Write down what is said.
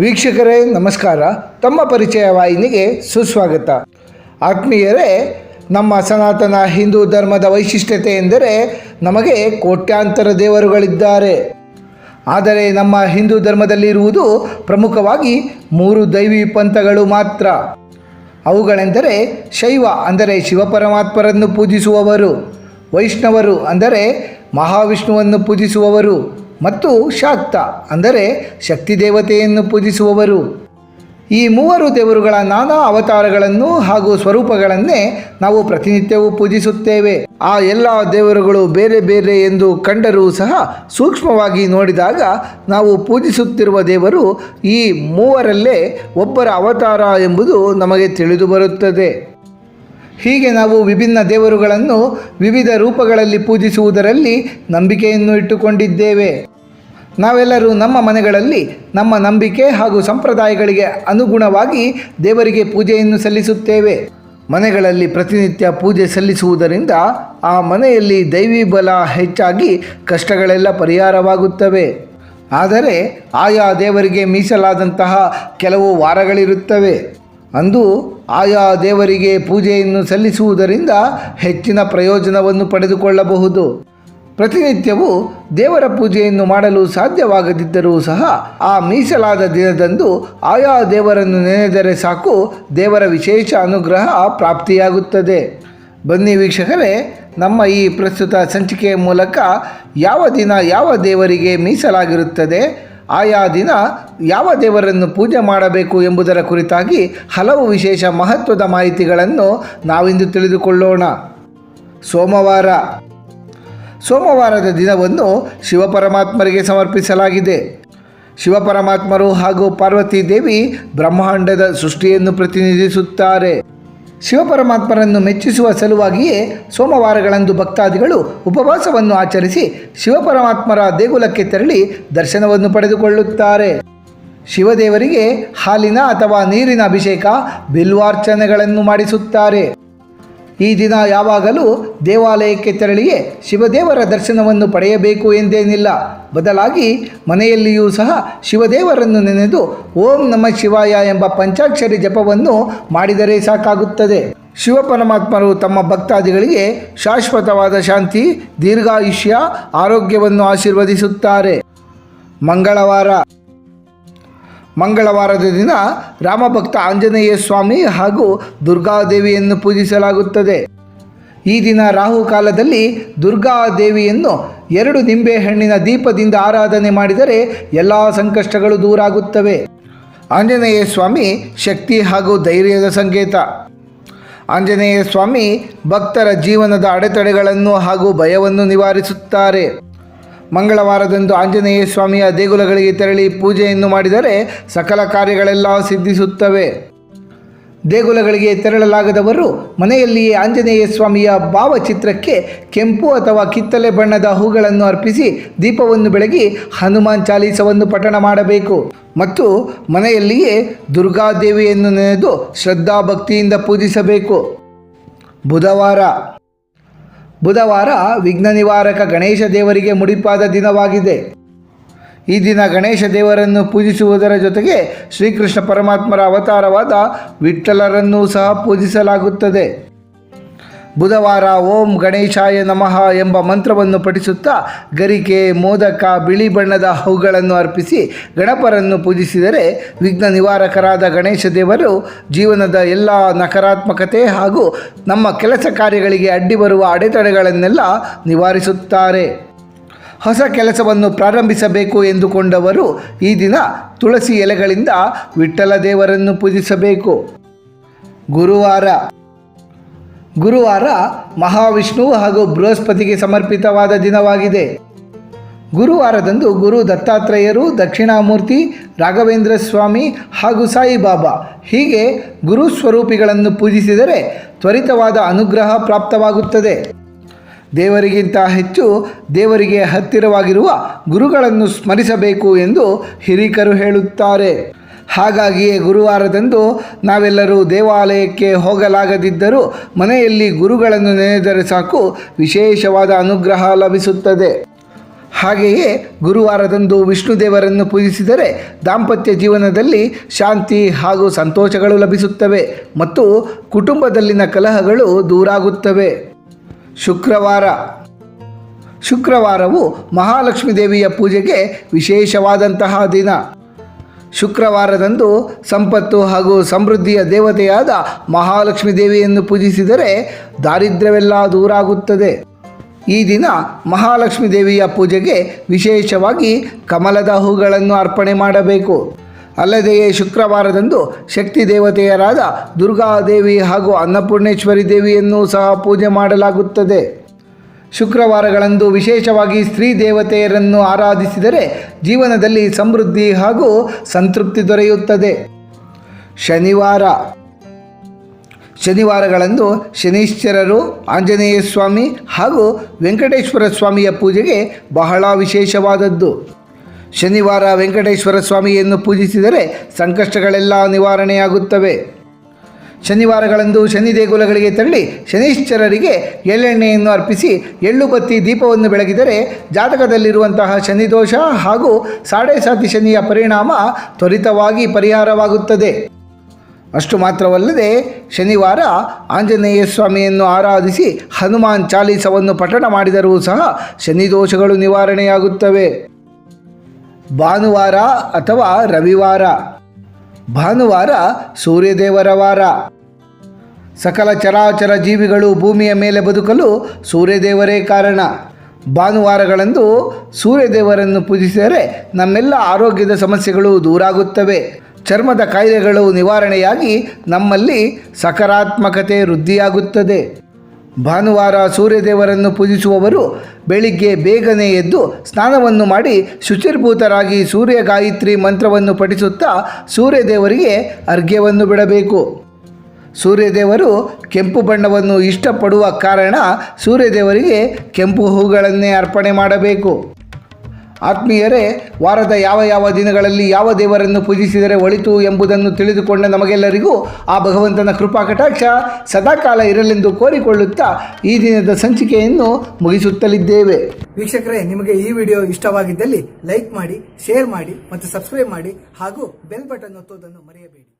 ವೀಕ್ಷಕರೇ, ನಮಸ್ಕಾರ. ತಮ್ಮ ಪರಿಚಯ ವಾಹಿನಿಗೆ ಸುಸ್ವಾಗತ. ಆತ್ಮೀಯರೇ, ನಮ್ಮ ಸನಾತನ ಹಿಂದೂ ಧರ್ಮದ ವೈಶಿಷ್ಟ್ಯತೆ ಎಂದರೆ ನಮಗೆ ಕೋಟ್ಯಾಂತರ ದೇವರುಗಳಿದ್ದಾರೆ. ಆದರೆ ನಮ್ಮ ಹಿಂದೂ ಧರ್ಮದಲ್ಲಿರುವುದು ಪ್ರಮುಖವಾಗಿ ಮೂರು ದೈವಿ ಪಂಥಗಳು ಮಾತ್ರ. ಅವುಗಳೆಂದರೆ ಶೈವ ಅಂದರೆ ಶಿವಪರಮಾತ್ಮರನ್ನು ಪೂಜಿಸುವವರು, ವೈಷ್ಣವರು ಅಂದರೆ ಮಹಾವಿಷ್ಣುವನ್ನು ಪೂಜಿಸುವವರು ಮತ್ತು ಶಾಕ್ತ, ಅಂದರೆ ಶಕ್ತಿ ದೇವತೆಯನ್ನು ಪೂಜಿಸುವವರು. ಈ ಮೂವರು ದೇವರುಗಳ ನಾನಾ ಅವತಾರಗಳನ್ನು ಹಾಗೂ ಸ್ವರೂಪಗಳನ್ನೇ ನಾವು ಪ್ರತಿನಿತ್ಯವೂ ಪೂಜಿಸುತ್ತೇವೆ. ಆ ಎಲ್ಲ ದೇವರುಗಳು ಬೇರೆ ಬೇರೆ ಎಂದು ಕಂಡರೂ ಸಹ ಸೂಕ್ಷ್ಮವಾಗಿ ನೋಡಿದಾಗ ನಾವು ಪೂಜಿಸುತ್ತಿರುವ ದೇವರು ಈ ಮೂವರಲ್ಲೇ ಒಬ್ಬರ ಅವತಾರ ಎಂಬುದು ನಮಗೆ ತಿಳಿದು ಬರುತ್ತದೆ. ಹೀಗೆ ನಾವು ವಿಭಿನ್ನ ದೇವರುಗಳನ್ನು ವಿವಿಧ ರೂಪಗಳಲ್ಲಿ ಪೂಜಿಸುವುದರಲ್ಲಿ ನಂಬಿಕೆಯನ್ನು ಇಟ್ಟುಕೊಂಡಿದ್ದೇವೆ. ನಾವೆಲ್ಲರೂ ನಮ್ಮ ಮನೆಗಳಲ್ಲಿ ನಮ್ಮ ನಂಬಿಕೆ ಹಾಗೂ ಸಂಪ್ರದಾಯಗಳಿಗೆ ಅನುಗುಣವಾಗಿ ದೇವರಿಗೆ ಪೂಜೆಯನ್ನು ಸಲ್ಲಿಸುತ್ತೇವೆ. ಮನೆಗಳಲ್ಲಿ ಪ್ರತಿನಿತ್ಯ ಪೂಜೆ ಸಲ್ಲಿಸುವುದರಿಂದ ಆ ಮನೆಯಲ್ಲಿ ದೈವಿ ಬಲ ಹೆಚ್ಚಾಗಿ ಕಷ್ಟಗಳೆಲ್ಲ ಪರಿಹಾರವಾಗುತ್ತವೆ. ಆದರೆ ಆಯಾ ದೇವರಿಗೆ ಮೀಸಲಾದಂತಹ ಕೆಲವು ವಾರಗಳಿರುತ್ತವೆ. ಅಂದು ಆಯಾ ದೇವರಿಗೆ ಪೂಜೆಯನ್ನು ಸಲ್ಲಿಸುವುದರಿಂದ ಹೆಚ್ಚಿನ ಪ್ರಯೋಜನವನ್ನು ಪಡೆದುಕೊಳ್ಳಬಹುದು. ಪ್ರತಿನಿತ್ಯವೂ ದೇವರ ಪೂಜೆಯನ್ನು ಮಾಡಲು ಸಾಧ್ಯವಾಗದಿದ್ದರೂ ಸಹ ಆ ಮೀಸಲಾದ ದಿನದಂದು ಆಯಾ ದೇವರನ್ನು ನೆನೆದರೆ ಸಾಕು ದೇವರ ವಿಶೇಷ ಅನುಗ್ರಹ ಪ್ರಾಪ್ತಿಯಾಗುತ್ತದೆ. ಬನ್ನಿ ವೀಕ್ಷಕರೇ, ನಮ್ಮ ಈ ಪ್ರಸ್ತುತ ಸಂಚಿಕೆಯ ಮೂಲಕ ಯಾವ ದಿನ ಯಾವ ದೇವರಿಗೆ ಮೀಸಲಾಗಿರುತ್ತದೆ, ಆಯಾ ದಿನ ಯಾವ ದೇವರನ್ನು ಪೂಜೆ ಮಾಡಬೇಕು ಎಂಬುದರ ಕುರಿತಾಗಿ ಹಲವು ವಿಶೇಷ ಮಹತ್ವದ ಮಾಹಿತಿಗಳನ್ನು ನಾವಿಂದು ತಿಳಿದುಕೊಳ್ಳೋಣ. ಸೋಮವಾರ ಸೋಮವಾರದ ದಿನವನ್ನು ಶಿವಪರಮಾತ್ಮರಿಗೆ ಸಮರ್ಪಿಸಲಾಗಿದೆ. ಶಿವಪರಮಾತ್ಮರು ಹಾಗೂ ಪಾರ್ವತಿ ದೇವಿ ಬ್ರಹ್ಮಾಂಡದ ಸೃಷ್ಟಿಯನ್ನು ಪ್ರತಿನಿಧಿಸುತ್ತಾರೆ. ಶಿವಪರಮಾತ್ಮರನ್ನು ಮೆಚ್ಚಿಸುವ ಸಲುವಾಗಿಯೇ ಸೋಮವಾರಗಳಂದು ಭಕ್ತಾದಿಗಳು ಉಪವಾಸವನ್ನು ಆಚರಿಸಿ ಶಿವಪರಮಾತ್ಮರ ದೇಗುಲಕ್ಕೆ ತೆರಳಿ ದರ್ಶನವನ್ನು ಪಡೆದುಕೊಳ್ಳುತ್ತಾರೆ. ಶಿವದೇವರಿಗೆ ಹಾಲಿನ ಅಥವಾ ನೀರಿನ ಅಭಿಷೇಕ, ಬಿಲ್ವಾರ್ಚನೆಗಳನ್ನು ಮಾಡಿಸುತ್ತಾರೆ. ಈ ದಿನ ಯಾವಾಗಲೂ ದೇವಾಲಯಕ್ಕೆ ತೆರಳಿಯೇ ಶಿವದೇವರ ದರ್ಶನವನ್ನು ಪಡೆಯಬೇಕು ಎಂದೇನಿಲ್ಲ. ಬದಲಾಗಿ ಮನೆಯಲ್ಲಿಯೂ ಸಹ ಶಿವದೇವರನ್ನು ನೆನೆದು ಓಂ ನಮ ಶಿವಾಯ ಎಂಬ ಪಂಚಾಕ್ಷರಿ ಜಪವನ್ನು ಮಾಡಿದರೆ ಸಾಕಾಗುತ್ತದೆ. ಶಿವಪರಮಾತ್ಮರು ತಮ್ಮ ಭಕ್ತಾದಿಗಳಿಗೆ ಶಾಶ್ವತವಾದ ಶಾಂತಿ, ದೀರ್ಘಾಯುಷ್ಯ, ಆರೋಗ್ಯವನ್ನು ಆಶೀರ್ವದಿಸುತ್ತಾರೆ. ಮಂಗಳವಾರ. ಮಂಗಳವಾರದ ದಿನ ರಾಮಭಕ್ತ ಆಂಜನೇಯ ಸ್ವಾಮಿ ಹಾಗೂ ದುರ್ಗಾದೇವಿಯನ್ನು ಪೂಜಿಸಲಾಗುತ್ತದೆ. ಈ ದಿನ ರಾಹು ಕಾಲದಲ್ಲಿ ದುರ್ಗಾದೇವಿಯನ್ನು ಎರಡು ನಿಂಬೆಹಣ್ಣಿನ ದೀಪದಿಂದ ಆರಾಧನೆ ಮಾಡಿದರೆ ಎಲ್ಲ ಸಂಕಷ್ಟಗಳು ದೂರಾಗುತ್ತವೆ. ಆಂಜನೇಯ ಸ್ವಾಮಿ ಶಕ್ತಿ ಹಾಗೂ ಧೈರ್ಯದ ಸಂಕೇತ. ಆಂಜನೇಯ ಸ್ವಾಮಿ ಭಕ್ತರ ಜೀವನದ ಅಡೆತಡೆಗಳನ್ನು ಹಾಗೂ ಭಯವನ್ನು ನಿವಾರಿಸುತ್ತಾರೆ. ಮಂಗಳವಾರದಂದು ಆಂಜನೇಯ ಸ್ವಾಮಿಯ ದೇಗುಲಗಳಿಗೆ ತೆರಳಿ ಪೂಜೆಯನ್ನು ಮಾಡಿದರೆ ಸಕಲ ಕಾರ್ಯಗಳೆಲ್ಲ ಸಿದ್ಧಿಸುತ್ತವೆ. ದೇಗುಲಗಳಿಗೆ ತೆರಳಲಾಗದವರು ಮನೆಯಲ್ಲಿಯೇ ಆಂಜನೇಯ ಸ್ವಾಮಿಯ ಭಾವಚಿತ್ರಕ್ಕೆ ಕೆಂಪು ಅಥವಾ ಕಿತ್ತಲೆ ಬಣ್ಣದ ಹೂಗಳನ್ನು ಅರ್ಪಿಸಿ ದೀಪವನ್ನು ಬೆಳಗಿ ಹನುಮಾನ್ ಚಾಲೀಸವನ್ನು ಪಠಣ ಮಾಡಬೇಕು. ಮತ್ತು ಮನೆಯಲ್ಲಿಯೇ ದುರ್ಗಾದೇವಿಯನ್ನು ನೆನೆದು ಶ್ರದ್ಧಾ ಭಕ್ತಿಯಿಂದ ಪೂಜಿಸಬೇಕು. ಬುಧವಾರ ಬುಧವಾರ ವಿಘ್ನ ನಿವಾರಕ ಗಣೇಶ ದೇವರಿಗೆ ಮುಡಿಪಾದ ದಿನವಾಗಿದೆ. ಈ ದಿನ ಗಣೇಶ ದೇವರನ್ನು ಪೂಜಿಸುವುದರ ಜೊತೆಗೆ ಶ್ರೀಕೃಷ್ಣ ಪರಮಾತ್ಮರ ಅವತಾರವಾದ ವಿಠ್ಠಲರನ್ನೂ ಸಹ ಪೂಜಿಸಲಾಗುತ್ತದೆ. ಬುಧವಾರ ಓಂ ಗಣೇಶಾಯ ನಮಃ ಎಂಬ ಮಂತ್ರವನ್ನು ಪಠಿಸುತ್ತಾ ಗರಿಕೆ, ಮೋದಕ, ಬಿಳಿ ಬಣ್ಣದ ಹೂಗಳನ್ನು ಅರ್ಪಿಸಿ ಗಣಪರನ್ನು ಪೂಜಿಸಿದರೆ ವಿಘ್ನ ನಿವಾರಕರಾದ ಗಣೇಶ ದೇವರು ಜೀವನದ ಎಲ್ಲ ನಕಾರಾತ್ಮಕತೆ ಹಾಗೂ ನಮ್ಮ ಕೆಲಸ ಕಾರ್ಯಗಳಿಗೆ ಅಡ್ಡಿ ಬರುವ ಅಡೆತಡೆಗಳನ್ನೆಲ್ಲ ನಿವಾರಿಸುತ್ತಾರೆ. ಹೊಸ ಕೆಲಸವನ್ನು ಪ್ರಾರಂಭಿಸಬೇಕು ಎಂದುಕೊಂಡವರು ಈ ದಿನ ತುಳಸಿ ಎಲೆಗಳಿಂದ ವಿಠ್ಠಲ ದೇವರನ್ನು ಪೂಜಿಸಬೇಕು. ಗುರುವಾರ ಗುರುವಾರ ಮಹಾವಿಷ್ಣು ಹಾಗೂ ಬೃಹಸ್ಪತಿಗೆ ಸಮರ್ಪಿತವಾದ ದಿನವಾಗಿದೆ. ಗುರುವಾರದಂದು ಗುರು ದತ್ತಾತ್ರೇಯರು, ದಕ್ಷಿಣಾಮೂರ್ತಿ ರಾಘವೇಂದ್ರ ಸ್ವಾಮಿ ಹಾಗೂ ಸಾಯಿಬಾಬಾ ಹೀಗೆ ಗುರು ಸ್ವರೂಪಿಗಳನ್ನು ಪೂಜಿಸಿದರೆ ತ್ವರಿತವಾದ ಅನುಗ್ರಹ ಪ್ರಾಪ್ತವಾಗುತ್ತದೆ. ದೇವರಿಗಿಂತ ಹೆಚ್ಚು ದೇವರಿಗೆ ಹತ್ತಿರವಾಗಿರುವ ಗುರುಗಳನ್ನು ಸ್ಮರಿಸಬೇಕು ಎಂದು ಹಿರಿಕರು ಹೇಳುತ್ತಾರೆ. ಹಾಗಾಗಿಯೇ ಗುರುವಾರದಂದು ನಾವೆಲ್ಲರೂ ದೇವಾಲಯಕ್ಕೆ ಹೋಗಲಾಗದಿದ್ದರೂ ಮನೆಯಲ್ಲಿ ಗುರುಗಳನ್ನು ನೆನೆದರೆ ಸಾಕು, ವಿಶೇಷವಾದ ಅನುಗ್ರಹ ಲಭಿಸುತ್ತದೆ. ಹಾಗೆಯೇ ಗುರುವಾರದಂದು ವಿಷ್ಣು ದೇವರನ್ನು ಪೂಜಿಸಿದರೆ ದಾಂಪತ್ಯ ಜೀವನದಲ್ಲಿ ಶಾಂತಿ ಹಾಗೂ ಸಂತೋಷಗಳು ಲಭಿಸುತ್ತವೆ ಮತ್ತು ಕುಟುಂಬದಲ್ಲಿನ ಕಲಹಗಳು ದೂರಾಗುತ್ತವೆ. ಶುಕ್ರವಾರ. ಶುಕ್ರವಾರವು ಮಹಾಲಕ್ಷ್ಮೀ ದೇವಿಯ ಪೂಜೆಗೆ ವಿಶೇಷವಾದಂತಹ ದಿನ. ಶುಕ್ರವಾರದಂದು ಸಂಪತ್ತು ಹಾಗೂ ಸಮೃದ್ಧಿಯ ದೇವತೆಯಾದ ಮಹಾಲಕ್ಷ್ಮಿ ದೇವಿಯನ್ನು ಪೂಜಿಸಿದರೆ ದಾರಿದ್ರ್ಯವೆಲ್ಲ ದೂರಾಗುತ್ತದೆ. ಈ ದಿನ ಮಹಾಲಕ್ಷ್ಮೀ ದೇವಿಯ ಪೂಜೆಗೆ ವಿಶೇಷವಾಗಿ ಕಮಲದ ಹೂಗಳನ್ನು ಅರ್ಪಣೆ ಮಾಡಬೇಕು. ಅಲ್ಲದೆಯೇ ಶುಕ್ರವಾರದಂದು ಶಕ್ತಿ ದೇವತೆಯರಾದ ದುರ್ಗಾದೇವಿ ಹಾಗೂ ಅನ್ನಪೂರ್ಣೇಶ್ವರಿ ದೇವಿಯನ್ನು ಸಹ ಪೂಜೆ ಮಾಡಲಾಗುತ್ತದೆ. ಶುಕ್ರವಾರಗಳಂದು ವಿಶೇಷವಾಗಿ ಸ್ತ್ರೀ ದೇವತೆಯರನ್ನು ಆರಾಧಿಸಿದರೆ ಜೀವನದಲ್ಲಿ ಸಮೃದ್ಧಿ ಹಾಗೂ ಸಂತೃಪ್ತಿ ದೊರೆಯುತ್ತದೆ. ಶನಿವಾರ. ಶನಿವಾರಗಳಂದು ಶನೀಶ್ವರರು ಆಂಜನೇಯ ಸ್ವಾಮಿ ಹಾಗೂ ವೆಂಕಟೇಶ್ವರ ಸ್ವಾಮಿಯ ಪೂಜೆಗೆ ಬಹಳ ವಿಶೇಷವಾದದ್ದು. ಶನಿವಾರ ವೆಂಕಟೇಶ್ವರ ಸ್ವಾಮಿಯನ್ನು ಪೂಜಿಸಿದರೆ ಸಂಕಷ್ಟಗಳೆಲ್ಲ ನಿವಾರಣೆಯಾಗುತ್ತವೆ. ಶನಿವಾರಗಳಂದು ಶನಿ ದೇಗುಲಗಳಿಗೆ ತೆರಳಿ ಶನಿಶ್ಚರರಿಗೆ ಎಳ್ಳೆಣ್ಣೆಯನ್ನು ಅರ್ಪಿಸಿ ಎಳ್ಳು ಬತ್ತಿ ದೀಪವನ್ನು ಬೆಳಗಿದರೆ ಜಾತಕದಲ್ಲಿರುವಂತಹ ಶನಿದೋಷ ಹಾಗೂ ಸಾಡೆ ಸಾತಿ ಶನಿಯ ಪರಿಣಾಮ ತ್ವರಿತವಾಗಿ ಪರಿಹಾರವಾಗುತ್ತದೆ. ಅಷ್ಟು ಮಾತ್ರವಲ್ಲದೆ ಶನಿವಾರ ಆಂಜನೇಯ ಸ್ವಾಮಿಯನ್ನು ಆರಾಧಿಸಿ ಹನುಮಾನ್ ಚಾಲೀಸವನ್ನು ಪಠಣ ಮಾಡಿದರೂ ಸಹ ಶನಿದೋಷಗಳು ನಿವಾರಣೆಯಾಗುತ್ತವೆ. ಭಾನುವಾರ ಅಥವಾ ರವಿವಾರ. ಭಾನುವಾರ ಸೂರ್ಯದೇವರ ವಾರ. ಸಕಲ ಚರಾಚರ ಜೀವಿಗಳು ಭೂಮಿಯ ಮೇಲೆ ಬದುಕಲು ಸೂರ್ಯದೇವರೇ ಕಾರಣ. ಭಾನುವಾರಗಳಂದು ಸೂರ್ಯದೇವರನ್ನು ಪೂಜಿಸಿದರೆ ನಮ್ಮೆಲ್ಲ ಆರೋಗ್ಯದ ಸಮಸ್ಯೆಗಳು ದೂರಾಗುತ್ತವೆ. ಚರ್ಮದ ಕಾಯಿಲೆಗಳು ನಿವಾರಣೆಯಾಗಿ ನಮ್ಮಲ್ಲಿ ಸಕಾರಾತ್ಮಕತೆ ವೃದ್ಧಿಯಾಗುತ್ತದೆ. ಭಾನುವಾರ ಸೂರ್ಯದೇವರನ್ನು ಪೂಜಿಸುವವರು ಬೆಳಿಗ್ಗೆ ಬೇಗನೆ ಎದ್ದು ಸ್ನಾನವನ್ನು ಮಾಡಿ ಶುಚಿರ್ಭೂತರಾಗಿ ಸೂರ್ಯ ಗಾಯತ್ರಿ ಮಂತ್ರವನ್ನು ಪಠಿಸುತ್ತಾ ಸೂರ್ಯದೇವರಿಗೆ ಅರ್ಘ್ಯವನ್ನು ಬಿಡಬೇಕು. ಸೂರ್ಯದೇವರು ಕೆಂಪು ಬಣ್ಣವನ್ನು ಇಷ್ಟಪಡುವ ಕಾರಣ ಸೂರ್ಯದೇವರಿಗೆ ಕೆಂಪು ಹೂಗಳನ್ನೇ ಅರ್ಪಣೆ ಮಾಡಬೇಕು. ಆತ್ಮೀಯರೇ, ವಾರದ ಯಾವ ಯಾವ ದಿನಗಳಲ್ಲಿ ಯಾವ ದೇವರನ್ನು ಪೂಜಿಸಿದರೆ ಒಳಿತು ಎಂಬುದನ್ನು ತಿಳಿದುಕೊಂಡ ನಮಗೆಲ್ಲರಿಗೂ ಆ ಭಗವಂತನ ಕೃಪಾ ಕಟಾಕ್ಷ ಸದಾಕಾಲ ಇರಲೆಂದು ಕೋರಿಕೊಳ್ಳುತ್ತಾ ಈ ದಿನದ ಸಂಚಿಕೆಯನ್ನು ಮುಗಿಸುತ್ತಲಿದ್ದೇವೆ. ವೀಕ್ಷಕರೇ, ನಿಮಗೆ ಈ ವಿಡಿಯೋ ಇಷ್ಟವಾಗಿದ್ದಲ್ಲಿ ಲೈಕ್ ಮಾಡಿ, ಶೇರ್ ಮಾಡಿ ಮತ್ತು ಸಬ್ಸ್ಕ್ರೈಬ್ ಮಾಡಿ ಹಾಗೂ ಬೆಲ್ ಬಟನ್ ಒತ್ತುವುದನ್ನು ಮರೆಯಬೇಡಿ.